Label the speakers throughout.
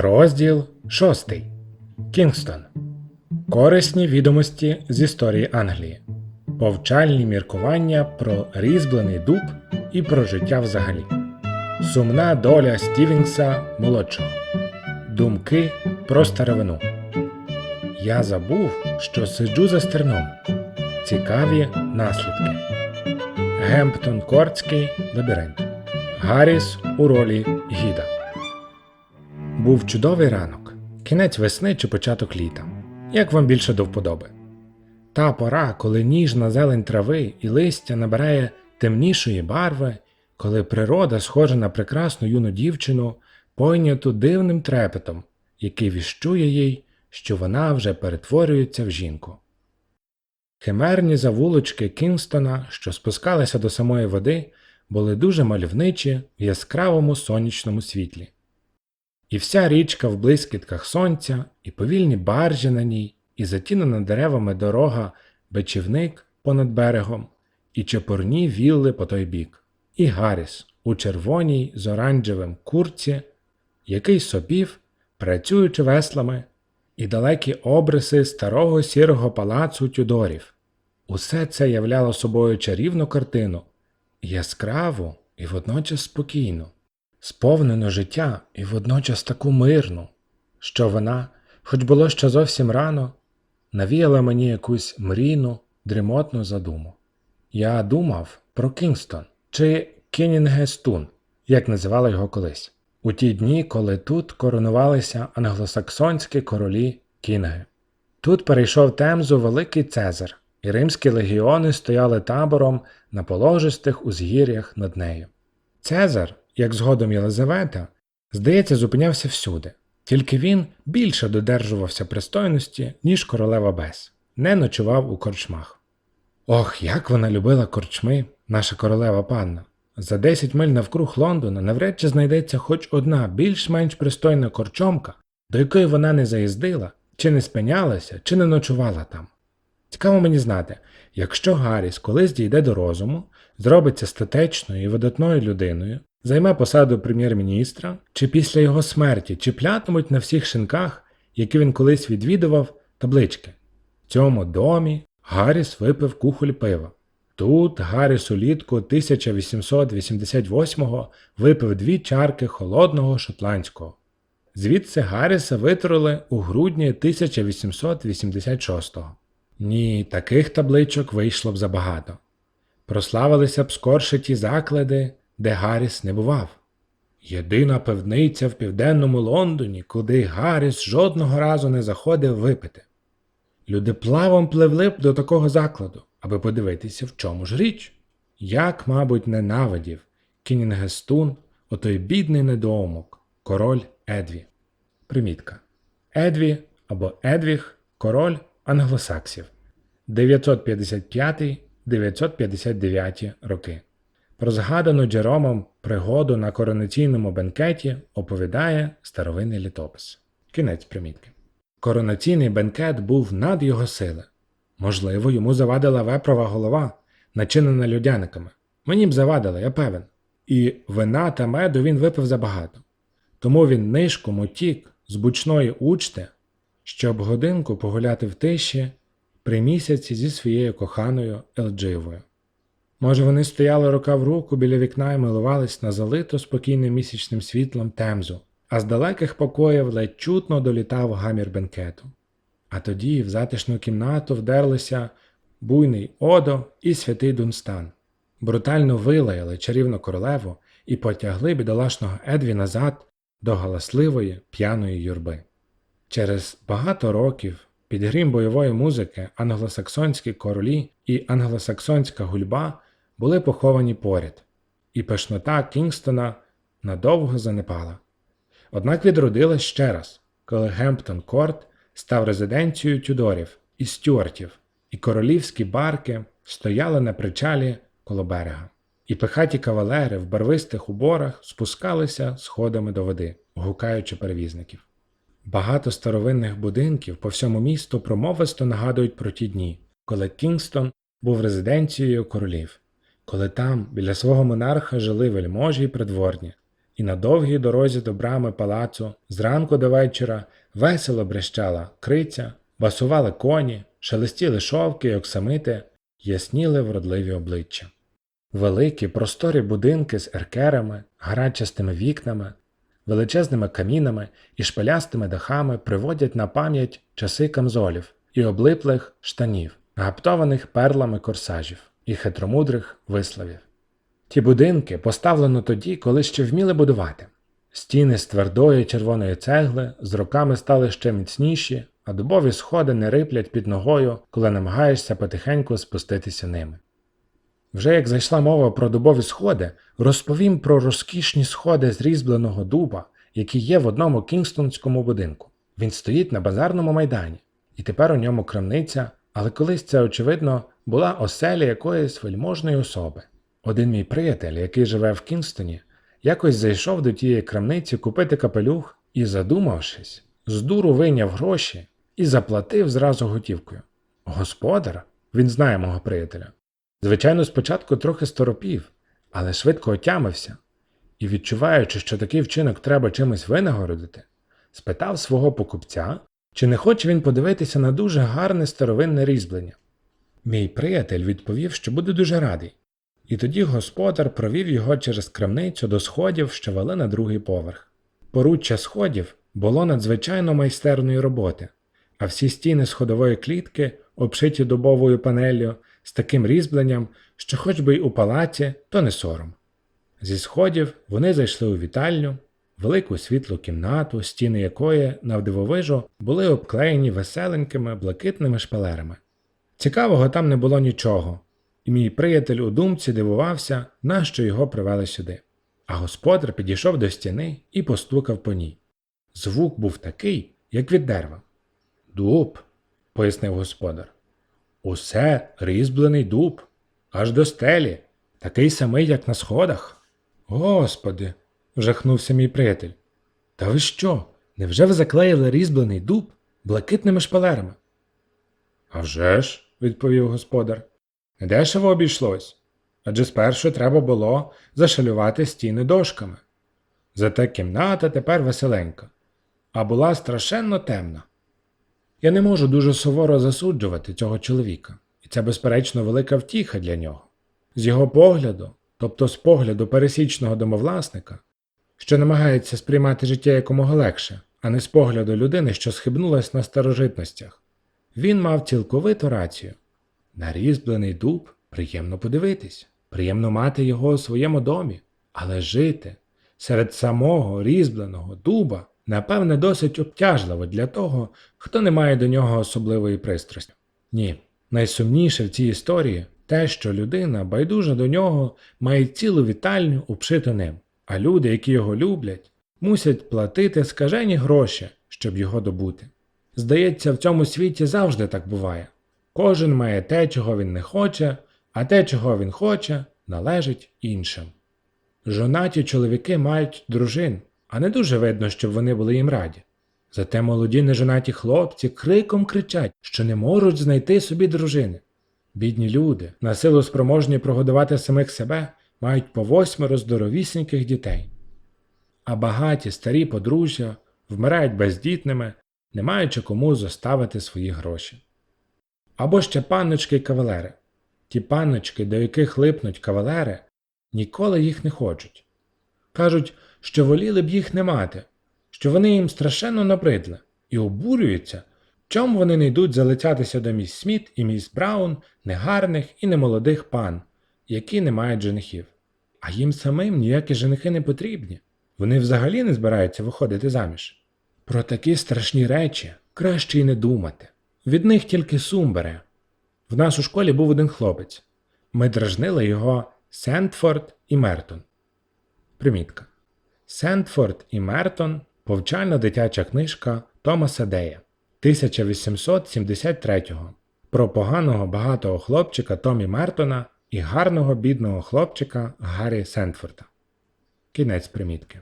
Speaker 1: Розділ 6. Кінгстон. Корисні відомості з історії Англії. Повчальні міркування про різьблений дуб і про життя взагалі. Сумна доля Стівенса молодшого. Думки про старовину. Я забув, що сиджу за стерном. Цікаві наслідки. Гемптон Кортський лабіринт. Гарріс у ролі. Був чудовий ранок, кінець весни чи початок літа, як вам більше до вподоби. Та пора, коли ніжна зелень трави і листя набирає темнішої барви, коли природа схожа на прекрасну юну дівчину, пойняту дивним трепетом, який віщує їй, що вона вже перетворюється в жінку. Химерні завулочки Кінгстона, що спускалися до самої води, були дуже мальовничі в яскравому сонячному світлі. І вся річка в блискітках сонця, і повільні баржі на ній, і затінена деревами дорога, бечівник понад берегом, і чепурні вілли по той бік, і Гарріс у червоній з оранжевим курці, який сопів, працюючи веслами, і далекі обриси старого сірого палацу Тюдорів. Усе це являло собою чарівну картину, яскраву і водночас спокійну сповнену життя і водночас таку мирну, що вона, хоч було ще зовсім рано, навіяла мені якусь мрійну, дрімотну задуму. Я думав про Кінгстон чи Кінінгестун, як називали його колись, у ті дні, коли тут коронувалися англосаксонські королі Кінги. Тут перейшов Темзу Великий Цезар, і римські легіони стояли табором на положистих узгір'ях над нею. Цезар, як згодом Єлизавета, здається, зупинявся всюди, тільки він більше додержувався пристойності, ніж королева Бес, не ночував у корчмах. Ох, як вона любила корчми, наша королева панна. За 10 миль навкруг Лондона навряд чи знайдеться хоч одна більш-менш пристойна корчомка, до якої вона не заїздила, чи не спинялася, чи не ночувала там. Цікаво мені знати, якщо Гарріс колись дійде до розуму, зробиться статечною і видатною людиною, займе посаду прем'єр-міністра, чи після його смерті чіплятимуть на всіх шинках, які він колись відвідував, таблички. В цьому домі Гарріс випив кухоль пива. Тут Гарріс улітку 1888-го випив дві чарки холодного шотландського. Звідси Гарріса витроли у грудні 1886-го. Ні, таких табличок вийшло б забагато. Прославилися б скорше ті заклади, де Гарріс не бував. Єдина пивниця в південному Лондоні, куди Гарріс жодного разу не заходив випити. Люди плавом пливли б до такого закладу, аби подивитися, в чому ж річ. Як, мабуть, ненавидів Кінінгестун, отой бідний недоумок, король Едві. Примітка. Едві або Едвіг король англосаксів 955-959 роки. Про згадану Джеромом пригоду на коронаційному бенкеті оповідає старовинний літопис. Кінець примітки. Коронаційний бенкет був над його сили. Можливо, йому завадила вепрова голова, начинена людяниками. Мені б завадила, я певен. І вина та меду він випив забагато. Тому він нишком утік з бучної учти, щоб годинку погуляти в тиші при місяці зі своєю коханою Елдживою. Може, вони стояли рука в руку біля вікна і милувались на залито спокійним місячним світлом темзу, а з далеких покоїв ледь чутно долітав гамір бенкету. А тоді в затишну кімнату вдерлися буйний Одо і святий Дунстан. Брутально вилаяли чарівну королеву і потягли бідолашного Едві назад до галасливої п'яної юрби. Через багато років під грім бойової музики англосаксонські королі і англосаксонська гульба були поховані поряд, і пишнота Кінгстона надовго занепала. Однак відродилась ще раз, коли Гемптон Корт став резиденцією Тюдорів і Стюартів, і королівські барки стояли на причалі коло берега, і пихаті кавалери в барвистих уборах спускалися сходами до води, гукаючи перевізників. Багато старовинних будинків по всьому місту промовисто нагадують про ті дні, коли Кінгстон був резиденцією королів, коли там біля свого монарха жили вельможі й придворні, і на довгій дорозі до брами палацу зранку до вечора весело брещала криця, басували коні, шелестіли шовки й оксамити, ясніли вродливі обличчя. Великі просторі будинки з еркерами, гарачастими вікнами, величезними камінами і шпилястими дахами приводять на пам'ять часи камзолів і облиплих штанів, гаптованих перлами корсажів і хитромудрих висловів. Ті будинки поставлено тоді, коли ще вміли будувати. Стіни з твердої червоної цегли з роками стали ще міцніші, а дубові сходи не риплять під ногою, коли намагаєшся потихеньку спуститися ними. Вже як зайшла мова про дубові сходи, розповім про розкішні сходи з різьбленого дуба, які є в одному кінгстонському будинку. Він стоїть на базарному майдані, і тепер у ньому крамниця, але колись це, очевидно, була оселя якоїсь вельможної особи. Один мій приятель, який живе в Кінгстоні, якось зайшов до тієї крамниці купити капелюх і, задумавшись, з дуру вийняв гроші і заплатив зразу готівкою. Господар, він знає мого приятеля. Звичайно, спочатку трохи сторопів, але швидко отямився і, відчуваючи, що такий вчинок треба чимось винагородити, спитав свого покупця, чи не хоче він подивитися на дуже гарне старовинне різьблення. Мій приятель відповів, що буде дуже радий, і тоді господар провів його через крамницю до сходів, що вели на другий поверх. Поруччя сходів було надзвичайно майстерної роботи, а всі стіни сходової клітки обшиті дубовою панеллю з таким різьбленням, що хоч би й у палаці, то не сором. Зі сходів вони зайшли у вітальню, велику світлу кімнату, стіни якої, навдивовижу, були обклеєні веселенькими блакитними шпалерами. Цікавого там не було нічого, і мій приятель у думці дивувався, нащо його привели сюди. А господар підійшов до стіни і постукав по ній. Звук був такий, як від дерева. Дуб, пояснив господар. Усе різьблений дуб, аж до стелі, такий самий, як на сходах. Господи, жахнувся мій приятель. Та ви що? Невже ви заклеїли різьблений дуб блакитними шпалерами? «А вже ж», – відповів господар. Недешево обійшлось, адже спершу треба було зашалювати стіни дошками. Зате кімната тепер веселенька, а була страшенно темна. Я не можу дуже суворо засуджувати цього чоловіка, і це, безперечно, велика втіха для нього. З його погляду, тобто з погляду пересічного домовласника, що намагається сприймати життя якомога легше, а не з погляду людини, що схибнулась на старожитностях, він мав цілковиту рацію. На різьблений дуб приємно подивитись, приємно мати його у своєму домі, але жити серед самого різьбленого дуба, напевне, досить обтяжливо для того, хто не має до нього особливої пристрасті. Ні, найсумніше в цій історії те, що людина, байдужа до нього, має цілу вітальню обшиту ним, а люди, які його люблять, мусять платити скажені гроші, щоб його добути. Здається, в цьому світі завжди так буває. Кожен має те, чого він не хоче, а те, чого він хоче, належить іншим. Жонаті чоловіки мають дружин, а не дуже видно, щоб вони були їм раді. Зате молоді нежонаті хлопці криком кричать, що не можуть знайти собі дружини. Бідні люди, на силу спроможні прогодувати самих себе, мають по восьмеро здоровісіньких дітей. А багаті старі подружжя вмирають бездітними, не маючи кому зоставити свої гроші. Або ще панночки й кавалери. Ті панночки, до яких липнуть кавалери, ніколи їх не хочуть. Кажуть, що воліли б їх не мати, що вони їм страшенно набридли, і обурюються, чому вони не йдуть залицятися до міс Сміт і міс Браун, негарних і немолодих пан, які не мають женихів. А їм самим ніякі женихи не потрібні. Вони взагалі не збираються виходити заміж. Про такі страшні речі краще й не думати. Від них тільки сум бере. В нас у школі був один хлопець. Ми дражнили його Сентфорд і Мертон. Примітка. Сентфорд і Мертон повчальна дитяча книжка Томаса Дея 1873 про поганого багатого хлопчика Томі Мертона і гарного бідного хлопчика Гаррі Сентфорда. Кінець примітки.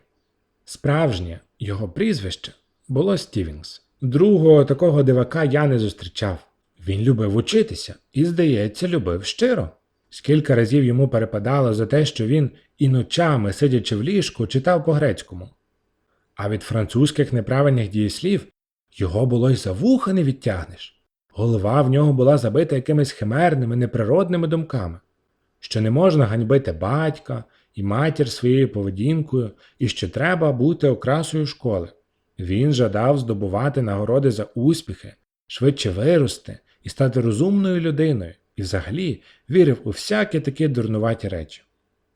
Speaker 1: Справжнє його прізвище було Стівінгс. Другого такого дивака я не зустрічав. Він любив учитися і, здається, любив щиро. Скільки разів йому перепадало за те, що він і ночами, сидячи в ліжку, читав по-грецькому. А від французьких неправильних дієслів його було й за вуха не відтягнеш. Голова в нього була забита якимись химерними, неприродними думками, що не можна ганьбити батька і матір своєю поведінкою, і що треба бути окрасою школи. Він жадав здобувати нагороди за успіхи, швидше вирости і стати розумною людиною, і взагалі вірив у всякі такі дурнуваті речі.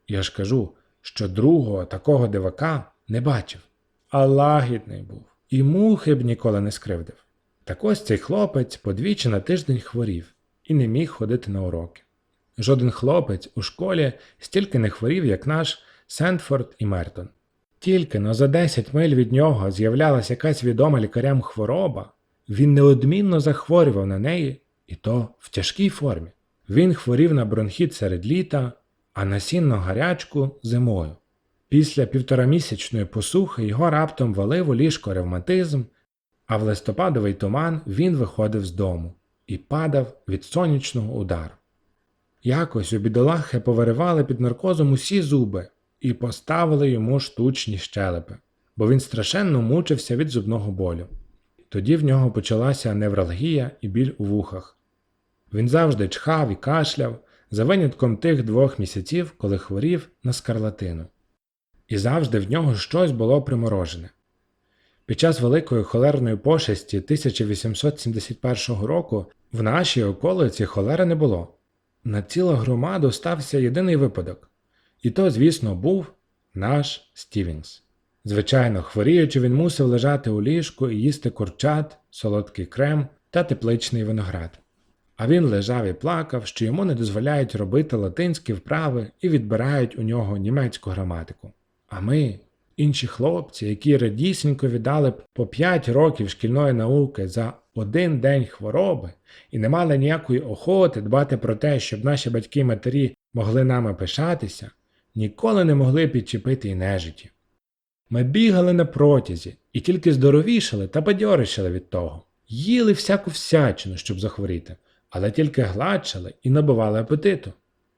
Speaker 1: Я ж кажу, що другого такого дивака не бачив, а лагідний був, і мухи б ніколи не скривдив. Так ось цей хлопець подвічі на тиждень хворів і не міг ходити на уроки. Жоден хлопець у школі стільки не хворів, як наш Сентфорд і Мертон. Тільки но за 10 миль від нього з'являлася якась відома лікарям хвороба, він неодмінно захворював на неї, і то в тяжкій формі. Він хворів на бронхіт серед літа, а на сінну гарячку зимою. Після півторамісячної посухи його раптом валив у ліжко ревматизм, а в листопадовий туман він виходив з дому і падав від сонячного удару. Якось у бідолахи повиривали під наркозом усі зуби і поставили йому штучні щелепи, бо він страшенно мучився від зубного болю. Тоді в нього почалася невралгія і біль у вухах. Він завжди чхав і кашляв, за винятком тих двох місяців, коли хворів на скарлатину. І завжди в нього щось було приморожене. Під час Великої холерної пошесті 1871 року в нашій околиці холери не було. На цілу громаду стався єдиний випадок, і то, звісно, був наш Стівенс. Звичайно, хворіючи, він мусив лежати у ліжку і їсти курчат, солодкий крем та тепличний виноград. А він лежав і плакав, що йому не дозволяють робити латинські вправи і відбирають у нього німецьку граматику. А ми, інші хлопці, які радісінько віддали по 5 років шкільної науки за один день хвороби і не мали ніякої охоти дбати про те, щоб наші батьки й матері могли нами пишатися, ніколи не могли підчепити і нежиті. Ми бігали на протязі і тільки здоровішали та бадьоришали від того, їли всяку всячину, щоб захворіти, але тільки гладшали і набивали апетиту.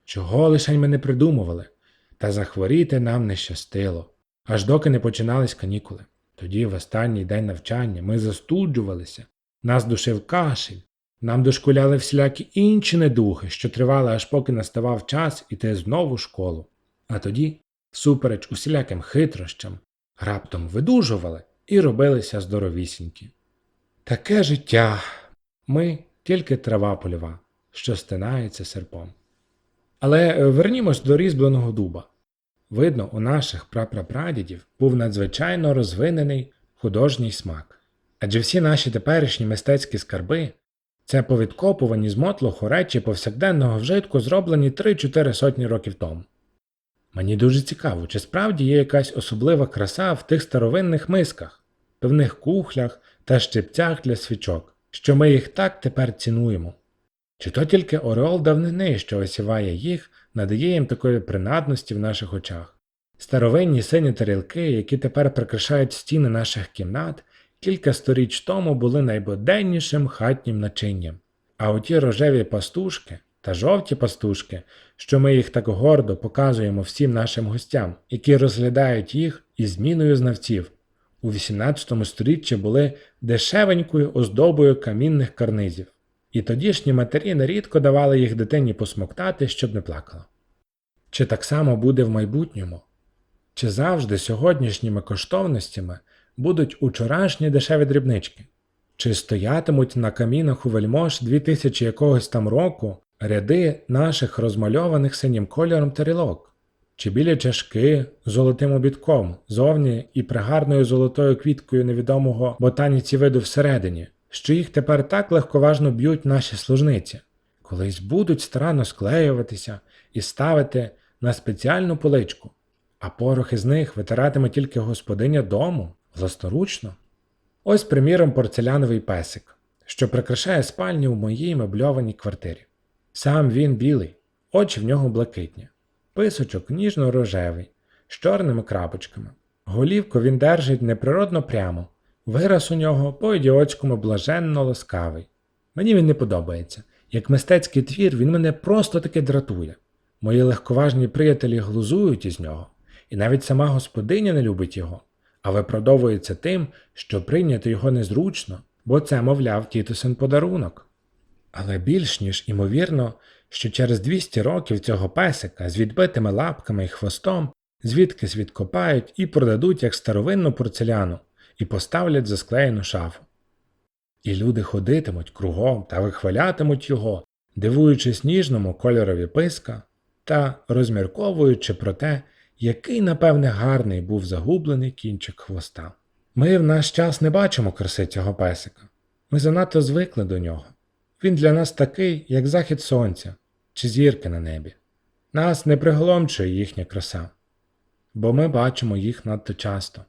Speaker 1: Чого лишень ми не придумували, та захворіти нам не щастило, аж доки не починались канікули. Тоді, в останній день навчання, ми застуджувалися, нас душив кашель, нам дошкуляли всілякі інші недухи, що тривали, аж поки наставав час іти знову в школу. А тоді, супереч усіляким хитрощам, раптом видужували і робилися здоровісінькі. Таке життя. Ми тільки трава польова, що стинається серпом. Але е, вернімось до різьбленого дуба. Видно, у наших прапрапрадідів був надзвичайно розвинений художній смак. Адже всі наші теперішні мистецькі скарби це повідкопувані з мотлоху речі повсякденного вжитку, зроблені 3-4 сотні років тому. Мені дуже цікаво, чи справді є якась особлива краса в тих старовинних мисках, певних кухлях та щипцях для свічок, що ми їх так тепер цінуємо. Чи то тільки ореол давнини, що осіває їх, надає їм такої принадності в наших очах. Старовинні сині тарілки, які тепер прикрашають стіни наших кімнат, кілька сторіч тому були найбуденнішим хатнім начинням, а оті рожеві пастушки та жовті пастушки, що ми їх так гордо показуємо всім нашим гостям, які розглядають їх із зміною знавців, у XVIII сторіччі були дешевенькою оздобою камінних карнизів, і тодішні матері нерідко давали їх дитині посмоктати, щоб не плакала. Чи так само буде в майбутньому? Чи завжди сьогоднішніми коштовностями будуть учорашні дешеві дрібнички? Чи стоятимуть на камінах у вельмож 2000 якогось там року ряди наших розмальованих синім кольором тарілок? Чи білі чашки з золотим обідком зовні і пригарною золотою квіткою невідомого ботаніці виду всередині, що їх тепер так легковажно б'ють наші служниці, колись будуть старанно склеюватися і ставити на спеціальну поличку, а порох із них витиратиме тільки господиня дому власноручно. Ось, приміром, порцеляновий песик, що прикрашає спальню в моїй мебльованій квартирі. Сам він білий, очі в нього блакитні, писочок ніжно-рожевий, з чорними крапочками. Голівку він держить неприродно прямо, вираз у нього по ідіотському блаженно ласкавий. Мені він не подобається. Як мистецький твір, він мене просто таки дратує. Мої легковажні приятелі глузують із нього, і навіть сама господиня не любить його, а виправдовується тим, що прийняти його незручно, бо це, мовляв, тітусин подарунок. Але більш ніж імовірно, що через 200 років цього песика з відбитими лапками і хвостом звідкись відкопають і продадуть як старовинну порцеляну і поставлять за склеєну шафу. І люди ходитимуть кругом та вихвалятимуть його, дивуючись ніжному кольорові писка та розмірковуючи про те, який, напевне, гарний був загублений кінчик хвоста. Ми в наш час не бачимо краси цього песика. Ми занадто звикли до нього. Він для нас такий, як захід сонця чи зірки на небі. Нас не приголомчує їхня краса, бо ми бачимо їх надто часто.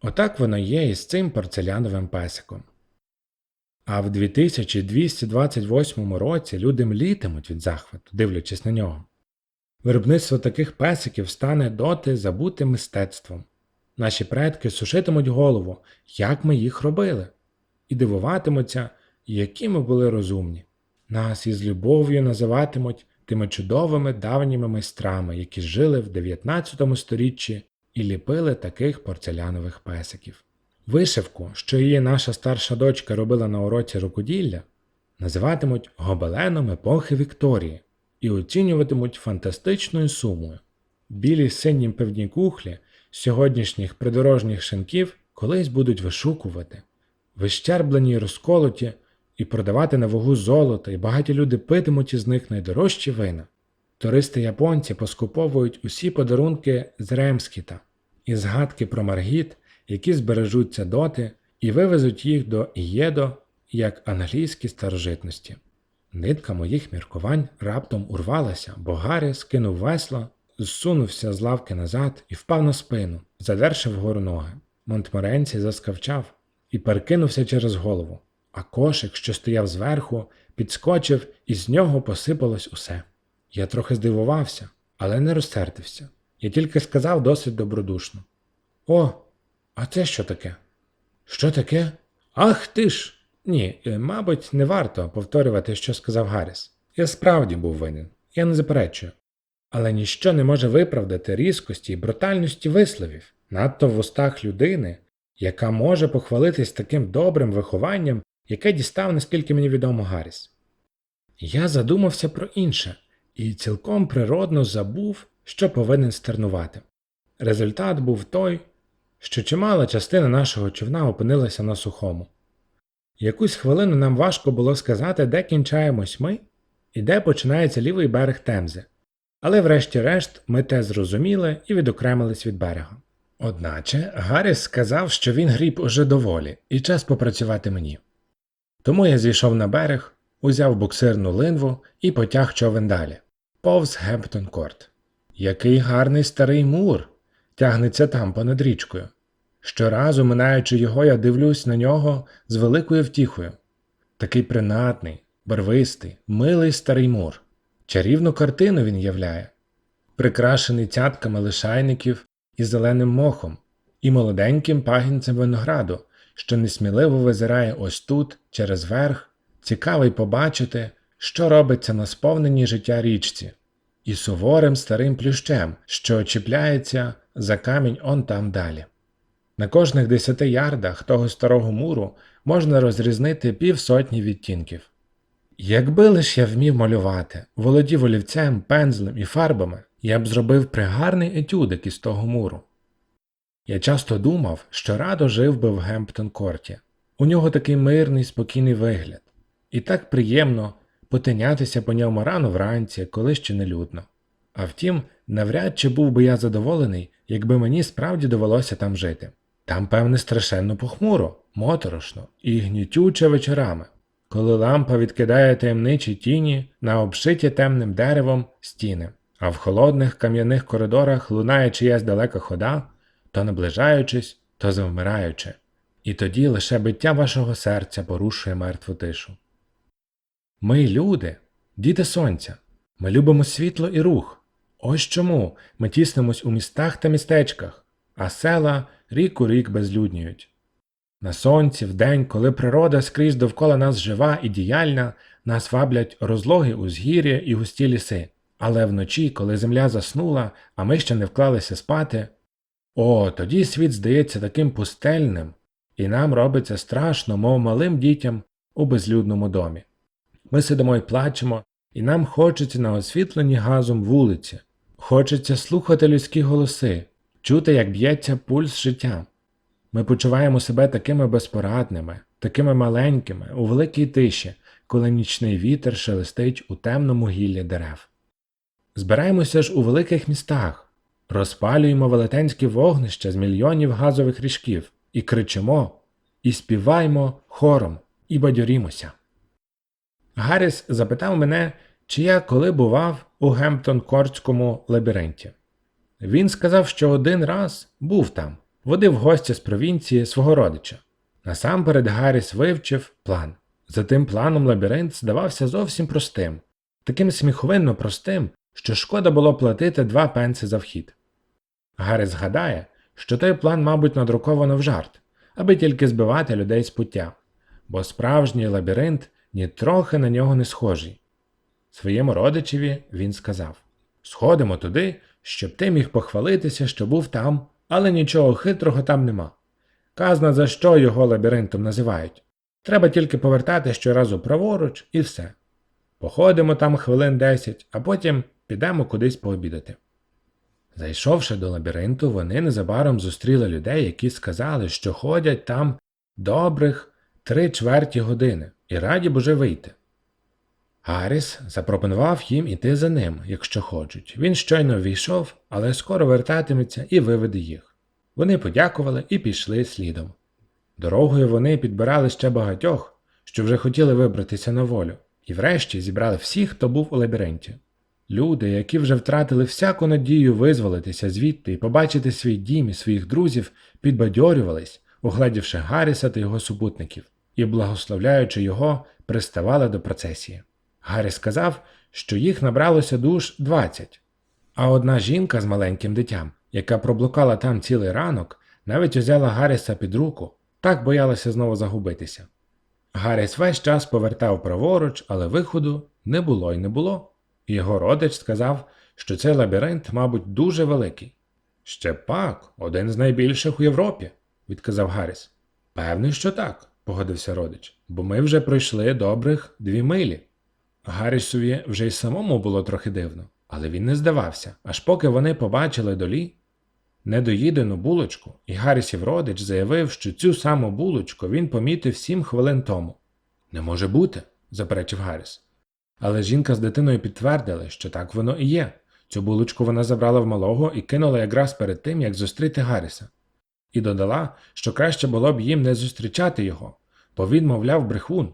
Speaker 1: Отак воно є і з цим порцеляновим песиком. А в 2228 році люди млітимуть від захвату, дивлячись на нього. Виробництво таких песиків стане доти забутим мистецтвом. Наші предки сушитимуть голову, як ми їх робили, і дивуватимуться, які ми були розумні. Нас із любов'ю називатимуть тими чудовими давніми майстрами, які жили в 19 сторіччі і ліпили таких порцелянових песиків. Вишивку, що її наша старша дочка робила на уроці рукоділля, називатимуть гобеленом епохи Вікторії і оцінюватимуть фантастичною сумою. Білі синім певні кухлі сьогоднішніх придорожніх шинків колись будуть вишукувати, вищерблені й розколоті, і продавати на вагу золота, і багаті люди питимуть із них найдорожчі вина. Туристи японці поскуповують усі подарунки з Ремскіта і згадки про Маргіт, які збережуться доти, і вивезуть їх до Ієдо як англійські старожитності. Нитка моїх міркувань раптом урвалася, бо Гаррі скинув весло, зсунувся з лавки назад і впав на спину, задерши вгору ноги. Монтморенці заскавчав і перекинувся через голову, а кошик, що стояв зверху, підскочив, і з нього посипалось усе. Я трохи здивувався, але не розсердився. Я тільки сказав досить добродушно: О, а це що таке? Що таке? Ах ти ж! Ні, е, мабуть, не варто повторювати, що сказав Гарріс. Я справді був винен, я не заперечую. Але ніщо не може виправдати різкості і брутальності висловів, надто в устах людини, яка може похвалитись таким добрим вихованням, яке дістав, наскільки мені відомо Гарріс. Я задумався про інше і цілком природно забув, що повинен стернувати. Результат був той, що чимала частина нашого човна опинилася на сухому. Якусь хвилину нам важко було сказати, де кінчаємось ми і де починається лівий берег Темзи, але врешті-решт ми те зрозуміли і відокремились від берега. Одначе Гарріс сказав, що він гріб уже доволі, і час попрацювати мені. Тому я зійшов на берег, узяв буксирну линву і потяг човен далі, повз Гемптон Корт. Який гарний старий мур тягнеться там понад річкою. Щоразу, минаючи його, я дивлюсь на нього з великою втіхою. Такий принадний, барвистий, милий старий мур. Чарівну картину він являє, прикрашений цятками лишайників і зеленим мохом, і молоденьким пагінцем винограду, що несміливо визирає ось тут, через верх, цікавий побачити, що робиться на сповненій життя річці, і суворим старим плющем, що чіпляється за камінь он там далі. На кожних десяти ярдах того старого муру можна розрізнити півсотні відтінків. Якби лиш я вмів малювати, володів олівцем, пензлем і фарбами, я б зробив пригарний етюдик із того муру. Я часто думав, що радо жив би в Гемптон Корті. У нього такий мирний, спокійний вигляд, і так приємно потинятися по ньому рано вранці, коли ще не людно. А втім, навряд чи був би я задоволений, якби мені справді довелося там жити. Там, певне, страшенно похмуро, моторошно і гнітюче вечорами, коли лампа відкидає таємничі тіні на обшиті темним деревом стіни, а в холодних кам'яних коридорах лунає чиясь далека хода, то наближаючись, то завмираючи, і тоді лише биття вашого серця порушує мертву тишу. Ми люди, діти сонця, ми любимо світло і рух. Ось чому ми тіснимось у містах та містечках, а села рік у рік безлюдніють. На сонці, вдень, коли природа скрізь довкола нас жива і діяльна, нас ваблять розлоги узгір'я і густі ліси, Але вночі, коли земля заснула, а ми ще не вклалися спати, о, тоді світ здається таким пустельним, і нам робиться страшно, мов малим дітям у безлюдному домі. Ми сидимо і плачемо, і нам хочеться на освітленні газом вулиці, хочеться слухати людські голоси, чути, як б'ється пульс життя. Ми почуваємо себе такими безпорадними, такими маленькими, у великій тиші, коли нічний вітер шелестить у темному гіллі дерев. Збираємося ж у великих містах, розпалюємо велетенські вогнища з мільйонів газових ріжків і кричимо, і співаємо хором, і бадьорімося. Гарріс запитав мене, чи я коли бував у Гемптон-Кортському лабіринті. Він сказав, що один раз був там, водив гостя з провінції свого родича. Насамперед Гарріс вивчив план. За тим планом лабіринт здавався зовсім простим, таким сміховинно простим, що шкода було платити два пенси за вхід. Гарріс гадає, що той план, мабуть, надруковано в жарт, аби тільки збивати людей з пуття, бо справжній лабіринт нітрохи на нього не схожий. Своєму родичеві він сказав Сходимо туди, щоб ти міг похвалитися, що був там, але нічого хитрого там нема. Казна за що його лабіринтом називають. Треба тільки повертати щоразу праворуч і все. Походимо там хвилин десять, а потім підемо кудись пообідати. Зайшовши до лабіринту, вони незабаром зустріли людей, які сказали, що ходять там добрих три чверті години і раді б уже вийти. Гарріс запропонував їм іти за ним, якщо хочуть. Він щойно війшов, але скоро вертатиметься і виведе їх. Вони подякували і пішли слідом. Дорогою вони підбирали ще багатьох, що вже хотіли вибратися на волю, і врешті зібрали всіх, хто був у лабіринті. Люди, які вже втратили всяку надію визволитися звідти і побачити свій дім і своїх друзів, підбадьорювались, угледівши Гарріса та його супутників, і, благословляючи його, приставали до процесії. Гарріс сказав, що їх набралося душ 20, а одна жінка з маленьким дитям, яка проблукала там цілий ранок, навіть узяла Гарріса під руку, так боялася знову загубитися. Гарріс весь час повертав праворуч, але виходу не було й не було. Його родич сказав, що цей лабіринт, мабуть, дуже великий. Ще пак, один з найбільших у Європі, відказав Гарріс. Певний, що так, погодився родич, бо ми вже пройшли добрих дві милі. Гаррісові вже й самому було трохи дивно, але він не здавався, аж поки вони побачили долі недоїдену булочку, і Гаррісів родич заявив, що цю саму булочку він помітив сім хвилин тому. Не може бути, заперечив Гарріс. Але жінка з дитиною підтвердили, що так воно і є. Цю булочку вона забрала в малого і кинула якраз перед тим, як зустріти Гарріса. І додала, що краще було б їм не зустрічати його, бо він, мовляв, брехун.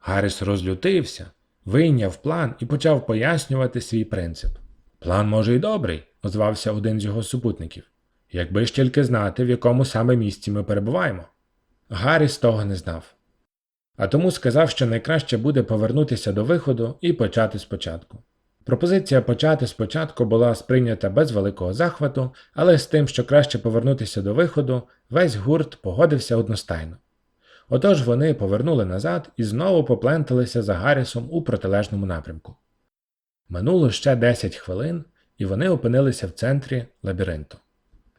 Speaker 1: Гарріс розлютився, вийняв план і почав пояснювати свій принцип. План, може, й добрий, озвався один з його супутників. Якби ж тільки знати, в якому саме місці ми перебуваємо. Гарріс того не знав. А тому сказав, що найкраще буде повернутися до виходу і почати спочатку. Пропозиція почати спочатку була сприйнята без великого захвату, але з тим, що краще повернутися до виходу, весь гурт погодився одностайно. Отож вони повернули назад і знову попленталися за Гаррісом у протилежному напрямку. Минуло ще 10 хвилин, і вони опинилися в центрі лабіринту.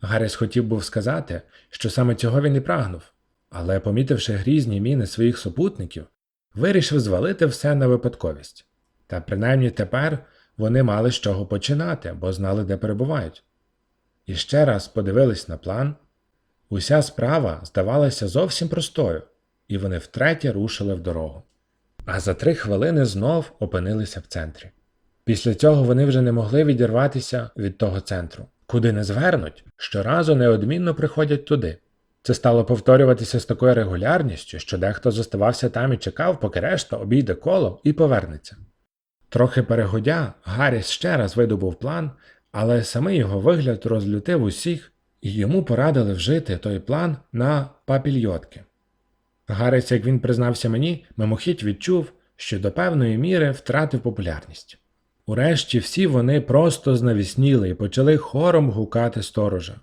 Speaker 1: Гарріс хотів був сказати, що саме цього він і прагнув, але, помітивши грізні міни своїх супутників, вирішив звалити все на випадковість. Та принаймні тепер вони мали з чого починати, бо знали, де перебувають. І ще раз подивились на план. Уся справа здавалася зовсім простою, і вони втретє рушили в дорогу. А за три хвилини знов опинилися в центрі. Після цього вони вже не могли відірватися від того центру. Куди не звернуть, щоразу неодмінно приходять туди. Це стало повторюватися з такою регулярністю, що дехто зоставався там і чекав, поки решта обійде коло і повернеться. Трохи перегодя, Гарріс ще раз видобув план, але самий його вигляд розлютив усіх, і йому порадили вжити той план на папільйотки. Гарріс, як він признався мені, мимохідь відчув, що до певної міри втратив популярність. Урешті всі вони просто знавісніли і почали хором гукати сторожа.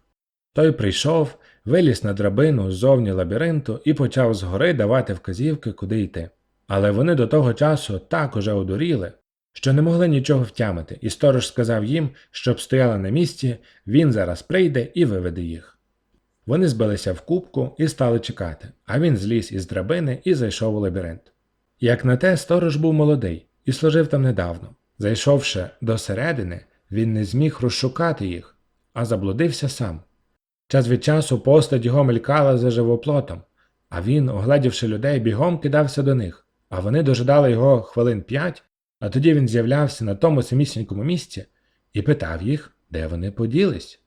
Speaker 1: Той прийшов, виліз на драбину ззовні лабіринту і почав згори давати вказівки, куди йти. Але вони до того часу так уже одуріли, що не могли нічого втямити, і сторож сказав їм, щоб стояли на місці, він зараз прийде і виведе їх. Вони збилися в кубку і стали чекати, а він зліз із драбини і зайшов у лабіринт. Як на те, сторож був молодий і служив там недавно. Зайшовши до середини, він не зміг розшукати їх, а заблудився сам. Час від часу постать його мелькала за живоплотом, а він, огледівши людей, бігом кидався до них, а вони дожидали його хвилин п'ять, а тоді він з'являвся на тому самісінькому місці і питав їх, де вони поділись.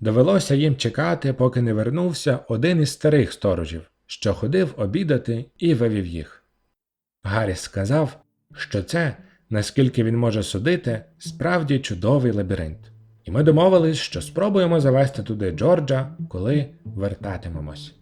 Speaker 1: Довелося їм чекати, поки не вернувся один із старих сторожів, що ходив обідати і вивів їх. Гарріс сказав, що це, наскільки він може судити, справді чудовий лабіринт. І ми домовились, що спробуємо завести туди Джорджа, коли вертатимемось.